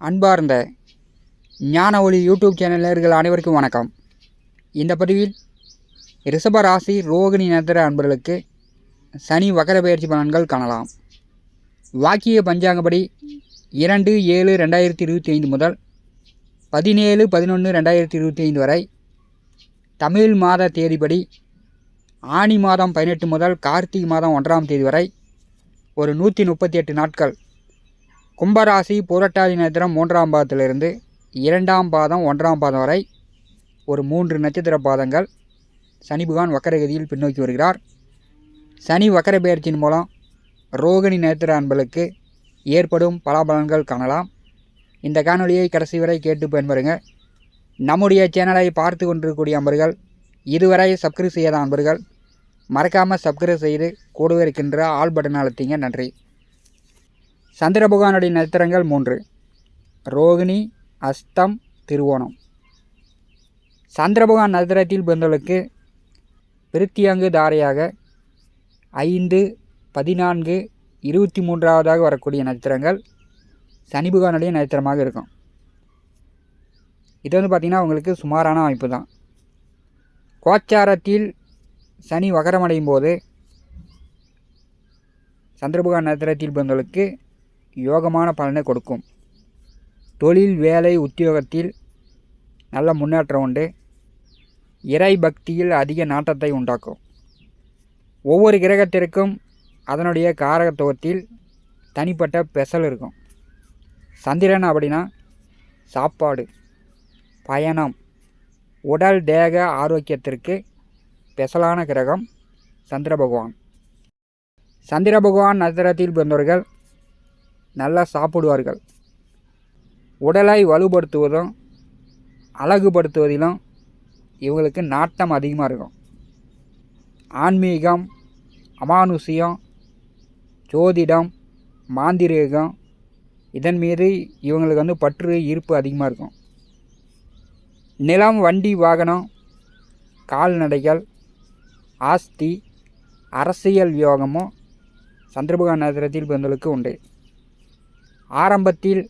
அன்பார்ந்த ஞான ஒளி யூடியூப் சேனலர்கள் அனைவருக்கும் வணக்கம். இந்த பதிவில் ரிஷப ராசி ரோகிணி நேத்திர அன்பர்களுக்கு சனி வக்கர பயிற்சி பலன்கள் காணலாம். வாக்கிய பஞ்சாங்கப்படி இரண்டு ஏழு ரெண்டாயிரத்தி இருபத்தி ஐந்து முதல் பதினேழு பதினொன்று ரெண்டாயிரத்தி இருபத்தி ஐந்து வரை தமிழ் மாத தேதிப்படி ஆனி மாதம் பதினெட்டு முதல் கார்த்திகை மாதம் ஒன்றாம் தேதி வரை ஒரு நூற்றி முப்பத்தி எட்டு நாட்கள் கும்பராசி புரட்டாதி நட்சத்திரம் மூன்றாம் பாதத்திலிருந்து இரண்டாம் பாதம் ஒன்றாம் பாதம் வரை ஒரு மூன்று நட்சத்திர பாதங்கள். சனி புகான் வக்கரகதியில் பின்னோக்கி வருகிறார். சனி வக்கர பெயர்ச்சியின் மூலம் ரோகிணி நட்சத்திர அன்பளுக்கு ஏற்படும் பலாபலன்கள் காணலாம். இந்த காணொலியை கடைசி வரை கேட்டு பயன்பெறுங்க. நம்முடைய சேனலை பார்த்து கொண்டிருக்கக்கூடிய அன்பர்கள் இதுவரை சப்ஸ்கிரைப் செய்யாத அன்பர்கள் மறக்காமல் சப்ஸ்கிரைப் செய்து கூடவே இருக்கின்ற ஆல் பட்டன் அழுத்திங்க. நன்றி. சந்திரபகவானுடைய நட்சத்திரங்கள் மூன்று. ரோகிணி அஸ்தம் திருவோணம். சந்திரபகவான் நட்சத்திரத்தில் பிறந்தவர்களுக்கு பிரித்தியங்கு தாரையாக ஐந்து பதினான்கு இருபத்தி மூன்றாவதாக வரக்கூடிய நட்சத்திரங்கள் சனிபகவானுடைய நட்சத்திரமாக இருக்கும். இது வந்து பார்த்திங்கன்னா உங்களுக்கு சுமாரான அமைப்பு தான். கோச்சாரத்தில் சனி வகரமடையும் போது சந்திரபகவான் நட்சத்திரத்தில் பிறந்தவர்களுக்கு யோகமான பலனை கொடுக்கும். தொழில் வேலை உத்தியோகத்தில் நல்ல முன்னேற்றம் உண்டு. இறை பக்தியில் அதிக நாட்டத்தை உண்டாக்கும். ஒவ்வொரு கிரகத்திற்கும் அதனுடைய காரகத்துவத்தில் தனிப்பட்ட பெசல் இருக்கும். சந்திரன் அப்படின்னா சாப்பாடு பயணம் உடல் தேக ஆரோக்கியத்திற்கு பெசலான கிரகம் சந்திர பகவான். சந்திர பகவான் நட்சத்திரத்தில் பிறந்தவர்கள் நல்லா சாப்பிடுவார்கள். உடலை வலுப்படுத்துவதும் அழகுபடுத்துவதிலும் இவங்களுக்கு நாட்டம் அதிகமாக இருக்கும். ஆன்மீகம் அமானுஷியம் ஜோதிடம் மாந்திரீகம் இதன் மீது இவங்களுக்கு வந்து பற்று ஈர்ப்பு அதிகமாக இருக்கும். நிலம் வண்டி வாகனம் கால்நடைகள் ஆஸ்தி அரசியல் யோகமும் சந்திரபகவான் நகரத்தில் பிறந்தவர்களுக்கு உண்டு. ஆரம்பத்தில்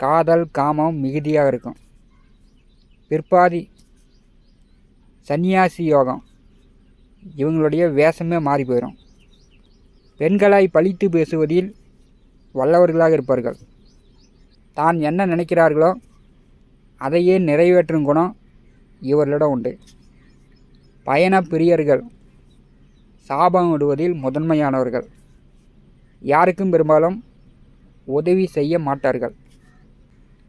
காதல் காமம் மிகுதியாக இருக்கும். பிற்பாதி சந்நியாசி யோகம். இவங்களுடைய வேஷமே மாறி போயிடும் பெண்களை பழித்து பேசுவதில் வல்லவர்களாக இருப்பார்கள். தான் என்ன நினைக்கிறார்களோ அதையே நிறைவேற்றும் குணம் இவர்களிடம் உண்டு. பயண பிரியர்கள் சாபம் விடுவதில் முதன்மையானவர்கள். யாருக்கும் பெரும்பாலும் உதவி செய்ய மாட்டார்கள்.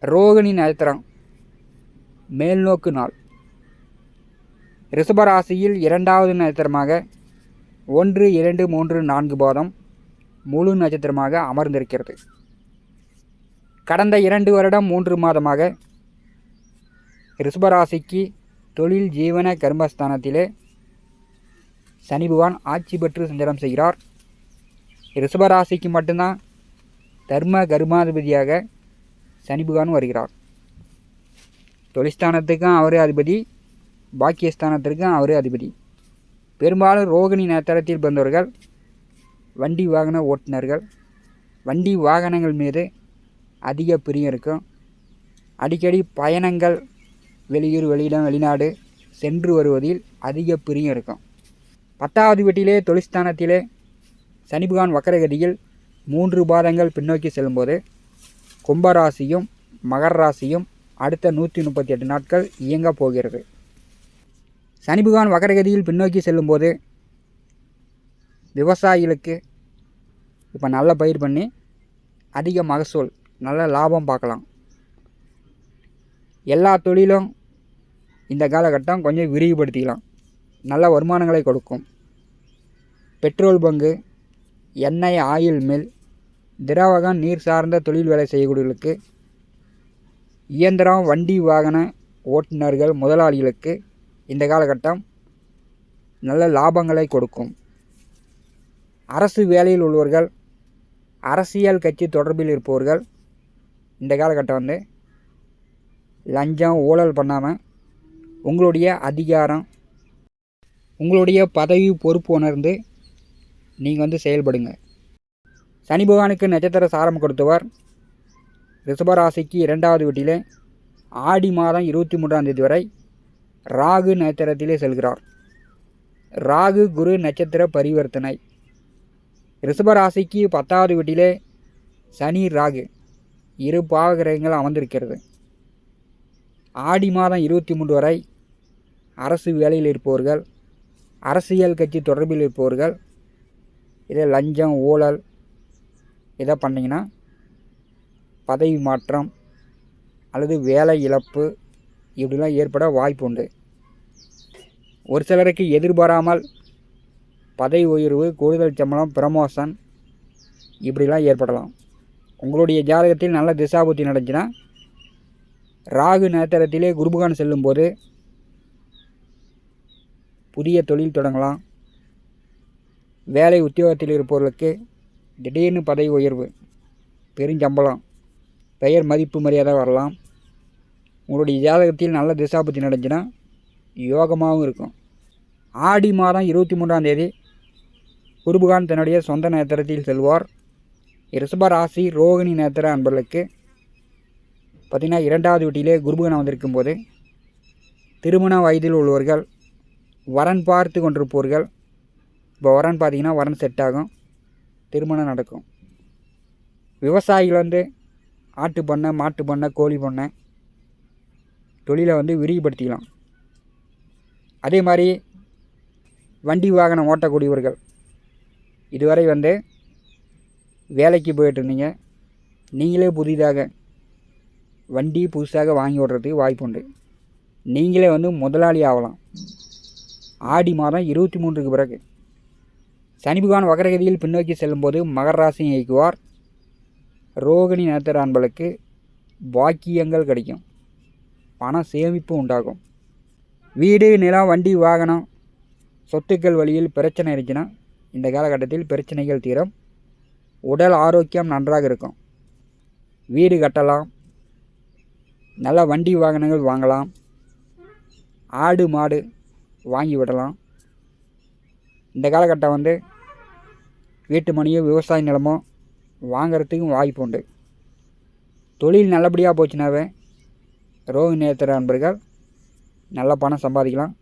ரோகிணி நட்சத்திரம் மேல்நோக்கு நாள். ரிஷபராசியில் இரண்டாவது நட்சத்திரமாக ஒன்று இரண்டு மூன்று நான்கு பாதம் முழு நட்சத்திரமாக அமர்ந்திருக்கிறது. கடந்த இரண்டு வருடம் மூன்று மாதமாக ரிஷபராசிக்கு தொழில் ஜீவன கர்மஸ்தானத்திலே சனி பகவான் ஆட்சி பெற்று சஞ்சாரம் செய்கிறார். ரிஷபராசிக்கு மட்டும்தான் தர்ம கர்மாதிபதியாக சனிபுகானும் வருகிறார். தொழிற்ஸ்தானத்துக்கும் அவரே அதிபதி பாக்கியஸ்தானத்திற்கும் அவரே அதிபதி. பெரும்பாலும் ரோகிணி நட்சத்திரத்தில் பிறந்தவர்கள் வண்டி வாகன ஓட்டுநர்கள் வண்டி வாகனங்கள் மீது அதிக பிரியம் இருக்கும். அடிக்கடி பயணங்கள் வெளியூர் வெளியிடம் வெளிநாடு சென்று வருவதில் அதிக பிரியம் இருக்கும். பத்தாவது வீட்டிலே தொழிற்ஸ்தானத்திலே சனி வக்கரகதியில் மூன்று பாதங்கள் பின்னோக்கி செல்லும்போது கும்பராசியும் மகர ராசியும் அடுத்த நூற்றி முப்பத்தி எட்டு நாட்கள் இயங்கப் போகிறது. சனி பகவான் வக்கரகதியில் பின்னோக்கி செல்லும்போது விவசாயிகளுக்கு இப்போ நல்ல பயிர் பண்ணி அதிக மகசூல் நல்ல லாபம் பார்க்கலாம். எல்லா தொழிலும் இந்த காலகட்டம் கொஞ்சம் விரிவுபடுத்திக்கலாம். நல்ல வருமானங்களை கொடுக்கும். பெட்ரோல் பங்கு எண்ணெய் ஆயில் மில் திராவகம் நீர் சார்ந்த தொழில் வேலை செய்யக்கூடியவர்களுக்கு இயந்திரம் வண்டி வாகன ஓட்டுநர்கள் முதலாளிகளுக்கு இந்த காலகட்டம் நல்ல லாபங்களை கொடுக்கும். அரசு வேலையில் உள்ளவர்கள் அரசியல் கட்சி தொடர்பில் இருப்பவர்கள் இந்த காலகட்டம் வந்து லஞ்சம் ஊழல் பண்ணாமல் உங்களுடைய அதிகாரம் உங்களுடைய பதவி பொறுப்பு உணர்ந்து நீங்கள் வந்து செயல்படுங்க. சனி பகவானுக்கு நட்சத்திர சாரம் கொடுத்தவர் ரிஷபராசிக்கு இரண்டாவது வீட்டிலே ஆடி மாதம் இருபத்தி மூன்றாம் தேதி வரை ராகு நட்சத்திரத்திலே செல்கிறார். ராகு குரு நட்சத்திர பரிவர்த்தனை. ரிஷபராசிக்கு பத்தாவது வீட்டிலே சனி ராகு இரு பாவகிரகங்கள் அமர்ந்திருக்கிறது. ஆடி மாதம் இருபத்தி மூன்று வரை அரசு வேலையில் இருப்பவர்கள் அரசியல் கட்சி தொடர்பில் இருப்பவர்கள் இதில் லஞ்சம் ஊழல் இதை பண்ணிங்கன்னா பதவி மாற்றம் அல்லது வேலை இழப்பு இப்படிலாம் ஏற்பட வாய்ப்பு உண்டு. ஒரு சிலருக்கு எதிர்பாராமல் பதவி உயர்வு கூடுதல் சம்பளம் ப்ரமோஷன் இப்படிலாம் ஏற்படலாம். உங்களுடைய ஜாதகத்தில் நல்ல திசாபுத்தி நடந்துச்சுன்னா ராகு நேத்திரத்திலே குருபகான் செல்லும்போது புதிய தொழில் தொடங்கலாம். வேலை உத்தியோகத்தில் இருப்பவர்களுக்கு திடீர்னு பதவி உயர்வு பெருஞ்சம்பளம் பெயர் மதிப்பு மரியாதை வரலாம். உங்களுடைய ஜாதகத்தில் நல்ல திசாபத்தி நடந்துச்சுன்னா யோகமாகவும் இருக்கும். ஆடி மாதம் இருபத்தி மூன்றாம் தேதி குருபகான் தன்னுடைய சொந்த நேத்திரத்தில் செல்வார். ரிஷப ராசி ரோகிணி நேத்திர அன்பர்களுக்கு பார்த்திங்கன்னா இரண்டாவது வீட்டிலே குருபகன் வந்திருக்கும் போது திருமண வயதில் உள்ளவர்கள் வரன் பார்த்து கொண்டிருப்பவர்கள். இப்போ வரன் பார்த்திங்கன்னா வரன் செட் ஆகும். திருமணம் நடக்கும். விவசாயிகள் வந்து ஆட்டு பண்ணை மாட்டு பண்ணை கோழி பண்ணை தொழிலை வந்து விரிவுபடுத்திக்கலாம். அதே மாதிரி வண்டி வாகனம் ஓட்டக்கூடியவர்கள் இதுவரை வந்து வேலைக்கு போயிட்டு இருந்தீங்க. நீங்களே புதிதாக வண்டி புதுசாக வாங்கி விடுறதுக்கு வாய்ப்பு உண்டு. நீங்களே வந்து முதலாளி ஆகலாம். ஆடி மாதம் இருபத்தி மூன்றுக்கு பிறகு. சனி பகவான் பின்னோக்கி செல்லும்போது மகர ராசியை இயக்குவார் ரோகிணி நேத்திர அன்பளுக்கு பாக்கியங்கள் கிடைக்கும். பண சேமிப்பு உண்டாகும். வீடு நிலம் வண்டி வாகனம் சொத்துக்கள் வழியில் பிரச்சனை இருந்துச்சுன்னா இந்த காலகட்டத்தில் பிரச்சனைகள் தீரும். உடல் ஆரோக்கியம் நன்றாக இருக்கும். வீடு கட்டலாம். நல்ல வண்டி வாகனங்கள் வாங்கலாம். ஆடு மாடு வாங்கி விடலாம். இந்த காலகட்டம் வந்து வீட்டு மணியோ விவசாய நிலமோ வாங்கிறதுக்கும் வாய்ப்பு உண்டு. தொழில் நல்லபடியாக போச்சுனாவே ரோஹி நேத்திர அன்பர்கள் நல்ல பணம் சம்பாதிக்கலாம்.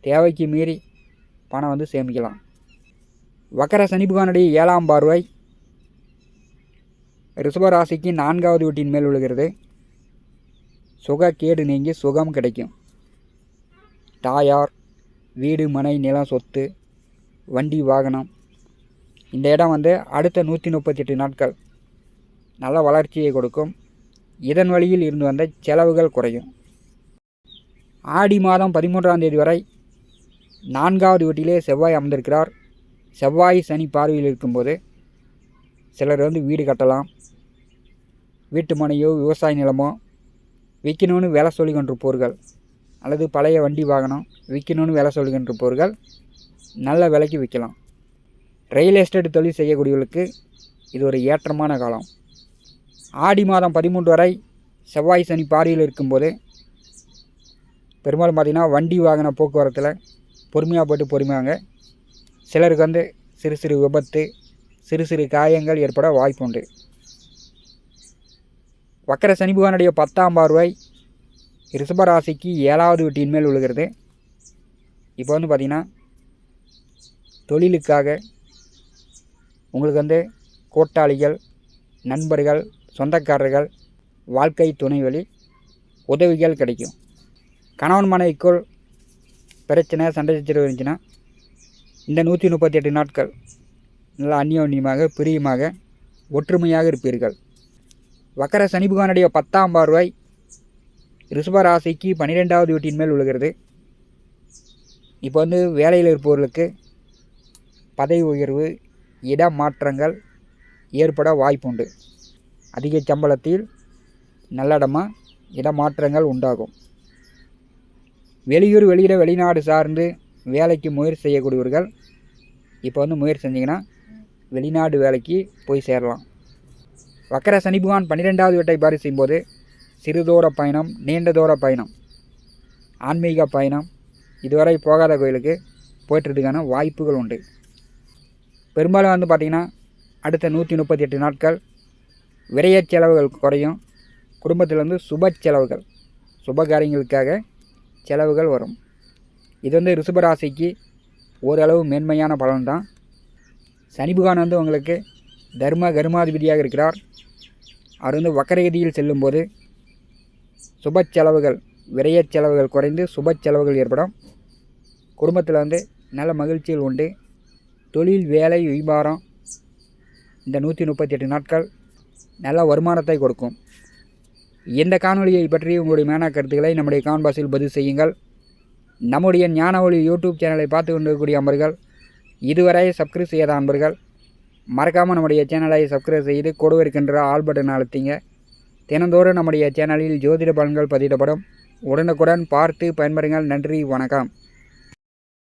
தேவைக்கு மீறி பணம் வந்து சேமிக்கலாம். வக்கர சனி ஏழாம் பார்வை ரிஷபராசிக்கு நான்காவது வீட்டின் மேல் விழுகிறது. சுக கேடு நீங்கி சுகம் கிடைக்கும். தாயார் வீடு மனை நிலம் சொத்து வண்டி வாகனம். இந்த இடம் வந்து அடுத்த நூற்றி முப்பத்தெட்டு நாட்கள் நல்ல வளர்ச்சியை கொடுக்கும். இதன் வழியில் இருந்து வந்த செலவுகள் குறையும். ஆடி மாதம் பதிமூன்றாம் தேதி வரை நான்காவது வீட்டிலே செவ்வாய் அமர்ந்திருக்கிறார். செவ்வாய் சனி பார்வையில் இருக்கும்போது சிலர் வந்து வீடு கட்டலாம். வீட்டு மனையோ விவசாய நிலமோ விற்கணும்னு வேலை சொல்லிக்கொண்டிருப்பவர்கள் அல்லது பழைய வண்டி வாகனம் விற்கணும்னு வேலை சொல்லிக்கொண்டிருப்பவர்கள் நல்ல விலைக்கு விற்கலாம். ரியல் எஸ்டேட் தொழில் செய்யக்கூடியவர்களுக்கு இது ஒரு ஏற்றமான காலம். ஆடி மாதம் பதிமூன்று வரை செவ்வாய் சனி பார்வையில் இருக்கும்போது பெரும்பாலும் பார்த்திங்கன்னா வண்டி வாகன போக்குவரத்தில் பொறுமையாக போட்டு பொறுமையாங்க. சிலருக்கு வந்து சிறு சிறு விபத்து சிறு சிறு காயங்கள் ஏற்பட வாய்ப்பு உண்டு. வக்கர சனிபகனுடைய பத்தாம் பார்வை ரிஷபராசிக்கு ஏழாவது வீட்டின் மேல் விழுகிறது. இப்போ வந்து பார்த்திங்கன்னா தொழிலுக்காக உங்களுக்கு வந்து கூட்டாளிகள் நண்பர்கள் சொந்தக்காரர்கள் வாழ்க்கை துணை வழி உதவிகள் கிடைக்கும். கணவன் மனைவிக்குள் பிரச்சனை சண்டை சச்சரவு இருந்துச்சுன்னா இந்த நூற்றி முப்பத்தி எட்டு நாட்கள் நல்லா அந்யோன்யமாக பிரியமாக ஒற்றுமையாக இருப்பீர்கள். வக்கர சனி பத்தாம் பார்வை ரிஷபராசிக்கு பன்னிரெண்டாவது வீட்டின் மேல் விழுகிறது. இப்போ வந்து வேலையில் இருப்பவர்களுக்கு பதவி உயர்வு இடமாற்றங்கள் ஏற்பட வாய்ப்புண்டு. அதிக சம்பளத்தில் நல்லடமாக இடமாற்றங்கள் உண்டாகும். வெளியூர் வெளியிட வெளிநாடு சார்ந்து வேலைக்கு முயற்சி செய்யக்கூடியவர்கள் இப்போ வந்து முயற்சி செஞ்சிங்கன்னா வெளிநாடு வேலைக்கு போய் சேரலாம். வக்கர சனிபகவான் பன்னிரெண்டாவது வீட்டை பாரி செய்யும்போது சிறுதூர பயணம் நீண்ட தூர பயணம் ஆன்மீக பயணம் இதுவரை போகாத கோயிலுக்கு போய்ட்டுறதுக்கான வாய்ப்புகள் உண்டு. பெரும்பாலும் வந்து பார்த்திங்கன்னா அடுத்த நூற்றி முப்பத்தி எட்டு நாட்கள் விரைய செலவுகள் குறையும். குடும்பத்தில் வந்து சுப செலவுகள் சுப காரியங்களுக்காக செலவுகள் வரும். இது வந்து ரிஷபராசிக்கு ஓரளவு மேன்மையான பலன் தான் சனிபுகான் வந்து உங்களுக்கு தர்ம கர்மாதிபதியாக இருக்கிறார். அவர் வந்து வக்கரகதியில் செல்லும்போது சுப செலவுகள் விரைய செலவுகள் குறைந்து சுப செலவுகள் ஏற்படும். குடும்பத்தில் வந்து நல்ல மகிழ்ச்சிகள் உண்டு. தொழில் வேலை வியாபாரம் இந்த நூற்றி முப்பத்தி எட்டு நாட்கள் நல்ல வருமானத்தை கொடுக்கும். இந்த காணொலியை பற்றி உங்களுடைய மேனா கருத்துக்களை நம்முடைய கான்பாஸில் பதிவு செய்யுங்கள். நம்முடைய ஞான ஒளி யூடியூப் சேனலை பார்த்து கொண்டிருக்கக்கூடிய அன்பர்கள் இதுவரை சப்ஸ்கிரைப் செய்யாத அன்பர்கள் மறக்காமல் நம்முடைய சேனலை சப்ஸ்கிரைப் செய்து கொடுவ இருக்கின்ற ஆல் பட்டன் அழுத்திங்க. தினந்தோறும் நம்முடைய சேனலில் ஜோதிட பலன்கள் பதிவிடப்படும். உடனுக்குடன் பார்த்து பயன்பெறுங்கள். நன்றி வணக்கம்.